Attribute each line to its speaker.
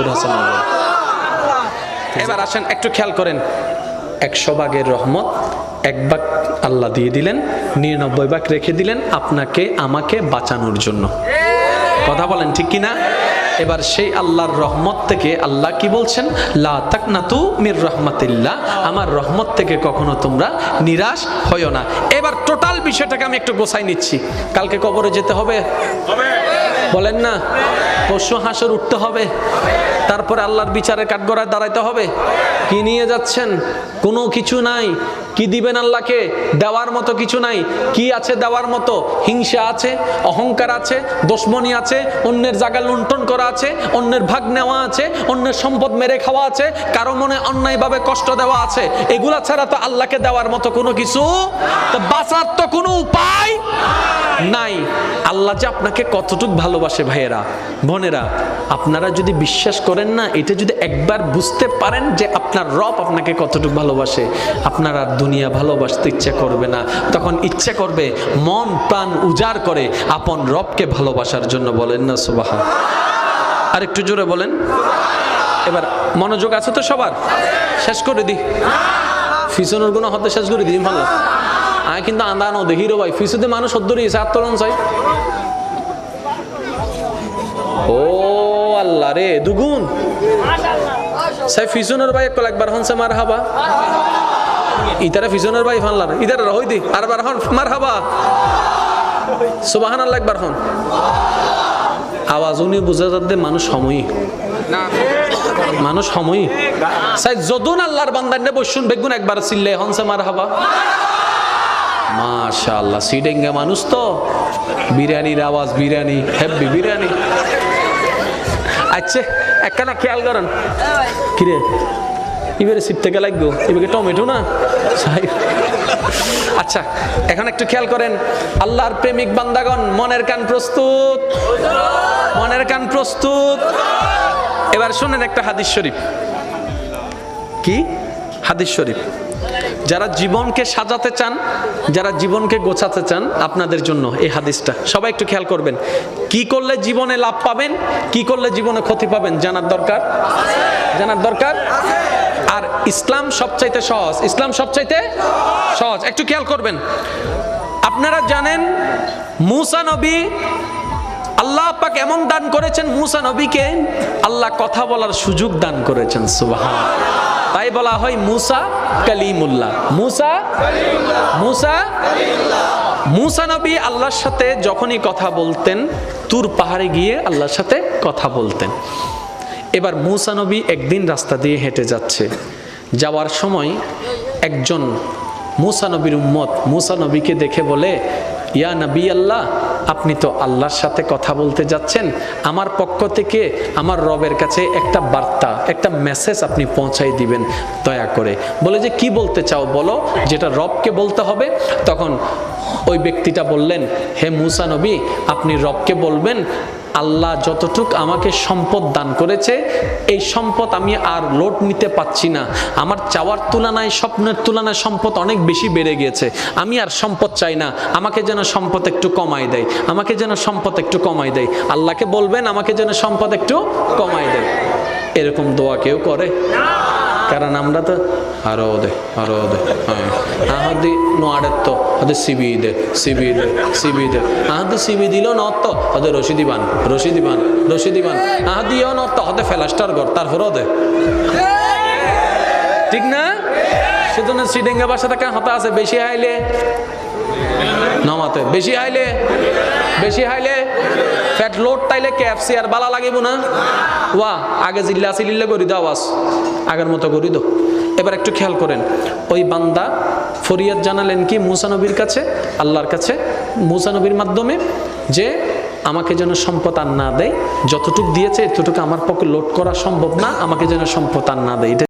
Speaker 1: জোর আছে না বলেন? এবার আসেন একটু খেয়াল করেন। একশো ভাগের রহমত এক ভাগ আল্লাহ দিয়ে দিলেন নিরানব্বই ভাগ রেখে দিলেন আপনাকে আমাকে বাঁচানোর জন্য। কথা বলেন ঠিক কিনা? এবার সেই আল্লাহর রহমত থেকে আল্লাহ কি বলছেন? লা তাকনাতু মির রহমাতিল্লাহ। আমার রহমত থেকে কখনো তোমরা নিরাশ হইও না। এবার টোটাল বিষয়টাকে আমি একটু গোছাই নিচ্ছি। কালকে কবরে যেতে হবে। বলেন না পশু হাঁসের উঠতে হবে, তারপরে আল্লাহর বিচারে কাঠগড়ায় দাঁড়াইতে হবে। কি নিয়ে যাচ্ছেন? কোনো কিছু নাই। কি দিবেন আল্লাহকে? দেওয়ার মতো কিছু নাই। কি আছে দেওয়ার মতো? হিংসা আছে, অহংকার আছে দোষমনি আছে, অন্যের জায়গা লুণ্ঠন করা আছে, অন্যের ভাগ নেওয়া আছে, অন্যের সম্পদ মেরে খাওয়া আছে, কারও মনে অন্যায়ভাবে কষ্ট দেওয়া আছে। এগুলা ছাড়া তো আল্লাহকে দেওয়ার মতো কোনো কিছু বাঁচার তো কোনো উপায় নাই। আল্লাহ যে আপনাকে কতটুক ভালোবাসে ভাইয়েরা, বোনেরা, আপনারা যদি বিশ্বাস করেন না, এটা যদি একবার বুঝতে পারেন যে আপনার রব আপনাকে কতটুকু ভালোবাসে, আপনার দুনিয়া ভালোবাসতে ইচ্ছা করবে না। তখন ইচ্ছা করবে, মন প্রাণ উজাড় করে আপন রবকে ভালোবাসার জন্য বলেন না সুবাহা আর একটু জোরে বলেন। এবার মনোযোগ আছে তো সবার? শেষ করে দি ফিসনের গুণ হতে শেষ করে দিই ভালো আমি কিন্তু আন্দা নদে হিরো ভাই ফিসুতে মানুষ সদ্দরি আত্মরণ চাই ও আল্লাহ রে, দুগুণ। সাই ফিসনের ভাই একবার একবার হনসে মার হাবা ইতারা ফিসনের ভাই ফানলার ইতারা রহই দি আর বার হন মার হাবা সুবাহান আল্লাহ একবার হন। আওয়াজ উনি বুঝা যাতে মানুষ সময়ই মানুষ সময়ই সাই যদুন আল্লাহর বান্দান্নে বসুন, বেগুন একবার চিল্লে হনসে মার হাবা মাশাআল্লাহ, সিডেঙ্গা মানুষ তো। বিরিয়ানির আওয়াজ বিরিয়ানি, হেব্বি বিরিয়ানি। আচ্ছা একখানা খেয়াল করেন। কিরে? এবারে সিপ থেকে লাগবো। এবারে টমেটো না? আচ্ছা এখন একটু খেয়াল করেন। আল্লাহর প্রেমিক বান্দাগণ, মনের কান প্রস্তুত। মনের কান প্রস্তুত। এবার শোনেন একটা হাদিস শরীফ। কি? হাদিস শরীফ। যারা জীবনকে সাজাতে চান, যারা জীবনকে গোছাতে চান, আপনাদের জন্য এই হাদিসটা। সবাই একটু খেয়াল করবেন। কি করলে জীবনে লাভ পাবেন, কি করলে জীবনে ক্ষতি পাবেন, জানার দরকার? জানার দরকার? আর ইসলাম সবচাইতে সহজ। ইসলাম সবচাইতে সহজ। একটু খেয়াল করবেন। আপনারা জানেন, মুসা নবী, আল্লাহ পাক এমন দান করেছেন, মুসা নবীকে আল্লাহ কথা বলার সুযোগ দান করেছেন সুবাহান তাই বলা হয় মুসা কালিমুল্লাহ। মুসা মুসা মুসা নবী আল্লাহর সাথে যখনই কথা বলতেন, তুর পাহাড়ে গিয়ে আল্লাহর সাথে কথা বলতেন। এবার মুসা নবী একদিন রাস্তা দিয়ে হেঁটে যাচ্ছে। যাওয়ার সময় একজন মুসা নবীর উম্মত মুসা নবীকে দেখে বলে, ইয়া নবী আল্লাহ আপনি তো আল্লাহর সাথে কথা বলতে যাচ্ছেন। আমার পক্ষ থেকে আমার রবের কাছে একটা বার্তা, একটা মেসেজ আপনি পৌঁছাই দিবেন, দয়া করে। বলে যে, কি বলতে চাও বলো? যেটা রবকে বলতে হবে, তখন ওই ব্যক্তিটা বললেন, হে মুসা নবী, আপনি রবকে বলবেন আল্লাহ যতটুক আমাকে সম্পদ দান করেছে, এই সম্পদ আমি আর লোড নিতে পাচ্ছি না। আমার চাওয়ার তুলনায়, স্বপ্নের তুলনায় সম্পদ অনেক বেশি বেড়ে গিয়েছে। আমি আর সম্পদ চাই না। আমাকে যেন সম্পদ একটু কমাই দেয়। আমাকে যেন সম্পদ একটু কমাই দেয়। আল্লাহকে বলবেন, আমাকে যেন সম্পদ একটু কমাই দেয়। এরকম দোয়া কেউ করে? কারণ আমরা তো আরও দে আরও দে আহাদি নোয়াডের তো ওদের সিবি দে সিবি দে সিবি দে। আহাদি সিবি দিল নত তো ওদের রশিদি বান রশিদি বান রশিদি বান। আহাদি ইও নত তো ওদের ফেলাস্টার ঘর, তারপরও দে। ঠিক না? সেজন্য শ্রীডেঙ্গা বাসা থেকে হতা আছে, বেশি আইলে? নমাতে, বেশি আইলে? বেশি হাইলে ফ্যাট লোড তাইলে ক্যাপসি আর বালা লাগিব না। ওয়া, আগে জিল্লা সিলিল্লা করি দাও আওয়াজ আগের মতো করি দো এবার একটু খেয়াল করেন, ওই বান্দা ফরিয়াদ জানালেন কি মুসানবীর কাছে, আল্লাহর কাছে মুসানবীর মাধ্যমে যে আমাকে যেন সম্পদ আর না দেয়, যতটুক দিয়েছে এতটুকু আমার পক্ষে লোড করা সম্ভব না, আমাকে যেন সম্পদ আর না দেয়।